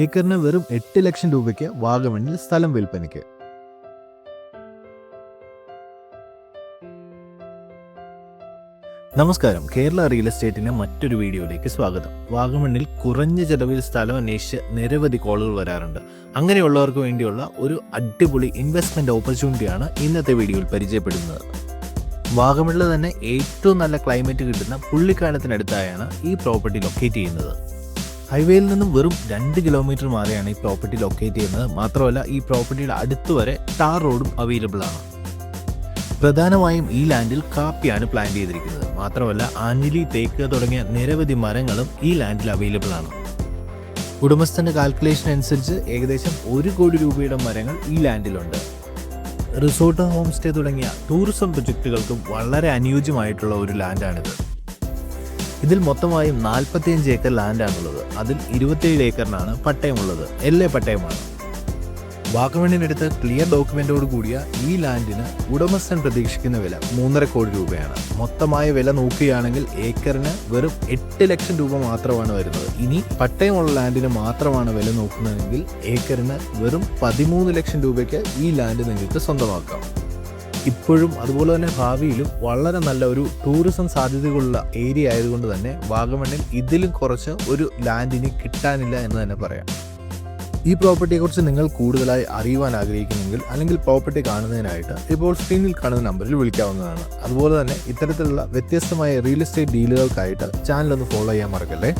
ഏക്കറിന് വെറും എട്ട് ലക്ഷം രൂപയ്ക്ക് വാഗമണ്ണിൽ സ്ഥലം വിൽപ്പനയ്ക്ക്. നമസ്കാരം. കേരള റിയൽ എസ്റ്റേറ്റിന്റെ മറ്റൊരു വീഡിയോയിലേക്ക് സ്വാഗതം. വാഗമണ്ണിൽ കുറഞ്ഞ ചെലവിൽ സ്ഥലം അന്വേഷിച്ച് നിരവധി കോളുകൾ വരാറുണ്ട്. അങ്ങനെയുള്ളവർക്ക് വേണ്ടിയുള്ള ഒരു അടിപൊളി ഇൻവെസ്റ്റ്മെന്റ് ഓപ്പർച്യൂണിറ്റിയാണ് ഇന്നത്തെ വീഡിയോയിൽ പരിചയപ്പെടുന്നത്. വാഗമണ്ണിൽ തന്നെ ഏറ്റവും നല്ല ക്ലൈമറ്റ് കിട്ടുന്ന പുള്ളിക്കാലത്തിനടുത്തായാണ് ഈ പ്രോപ്പർട്ടി ലൊക്കേറ്റ് ചെയ്യുന്നത്. ഹൈവേയിൽ നിന്നും വെറും രണ്ട് കിലോമീറ്റർ മാറിയാണ് ഈ പ്രോപ്പർട്ടി ലൊക്കേറ്റ് ചെയ്യുന്നത്. മാത്രമല്ല ഈ പ്രോപ്പർട്ടിയുടെ അടുത്ത് വരെ ടാർ റോഡും അവൈലബിൾ ആണ്. പ്രധാനമായും ഈ ലാൻഡിൽ കാപ്പിയാണ് പ്ലാൻ ചെയ്തിരിക്കുന്നത്. മാത്രമല്ല ആഞ്ഞിലി തേക്ക് തുടങ്ങിയ നിരവധി മരങ്ങളും ഈ ലാൻഡിൽ അവൈലബിൾ ആണ്. ഉടമസ്ഥന്റെ കാൽക്കുലേഷൻ അനുസരിച്ച് ഏകദേശം ഒരു കോടി രൂപയുടെ മരങ്ങൾ ഈ ലാൻഡിലുണ്ട്. റിസോർട്ട് ഹോം സ്റ്റേ തുടങ്ങിയ ടൂറിസം പ്രൊജക്റ്റുകൾക്കും വളരെ അനുയോജ്യമായിട്ടുള്ള ഒരു ലാൻഡാണിത് ഇതിൽ മൊത്തമായും 45 ഏക്കർ ലാൻഡാണുള്ളത്. അതിൽ ഇരുപത്തിയേഴ് ഏക്കറിനാണ് പട്ടയമുള്ളത്. എല്ലേ പട്ടയമാണ്. വാഗമണിനടുത്ത് ക്ലിയർ ഡോക്യുമെന്റോട് കൂടിയ ഈ ലാൻഡിന് ഉടമസ്ഥൻ പ്രതീക്ഷിക്കുന്ന വില മൂന്നര കോടി രൂപയാണ്. മൊത്തമായ വില നോക്കുകയാണെങ്കിൽ ഏക്കറിന് വെറും എട്ട് ലക്ഷം രൂപ മാത്രമാണ് വരുന്നത്. ഇനി പട്ടയമുള്ള ലാൻഡിന് മാത്രമാണ് വില നോക്കുന്നതെങ്കിൽ ഏക്കറിന് വെറും പതിമൂന്ന് ലക്ഷം രൂപയ്ക്ക് ഈ ലാൻഡ് നിങ്ങൾക്ക് സ്വന്തമാക്കാം. ഇപ്പോഴും അതുപോലെ തന്നെ ഭാവിയിലും വളരെ നല്ല ഒരു ടൂറിസം സാധ്യതകളുള്ള ഏരിയ ആയതുകൊണ്ട് തന്നെ വാഗമണ്ണിൽ ഇതിലും കുറച്ച് ഒരു ലാൻഡിന് കിട്ടാനില്ല എന്ന് തന്നെ പറയാം. ഈ പ്രോപ്പർട്ടിയെക്കുറിച്ച് നിങ്ങൾ കൂടുതലായി അറിയുവാൻ ആഗ്രഹിക്കുന്നെങ്കിൽ അല്ലെങ്കിൽ പ്രോപ്പർട്ടി കാണുന്നതിനായിട്ട് ഇപ്പോൾ സ്ക്രീനിൽ കാണുന്ന നമ്പറിൽ വിളിക്കാവുന്നതാണ്. അതുപോലെ തന്നെ ഇത്തരത്തിലുള്ള വ്യത്യസ്തമായ റിയൽ എസ്റ്റേറ്റ് ഡീലുകൾക്കായിട്ട് ചാനൽ ഒന്ന് ഫോളോ ചെയ്യാൻ മറക്കല്ലേ?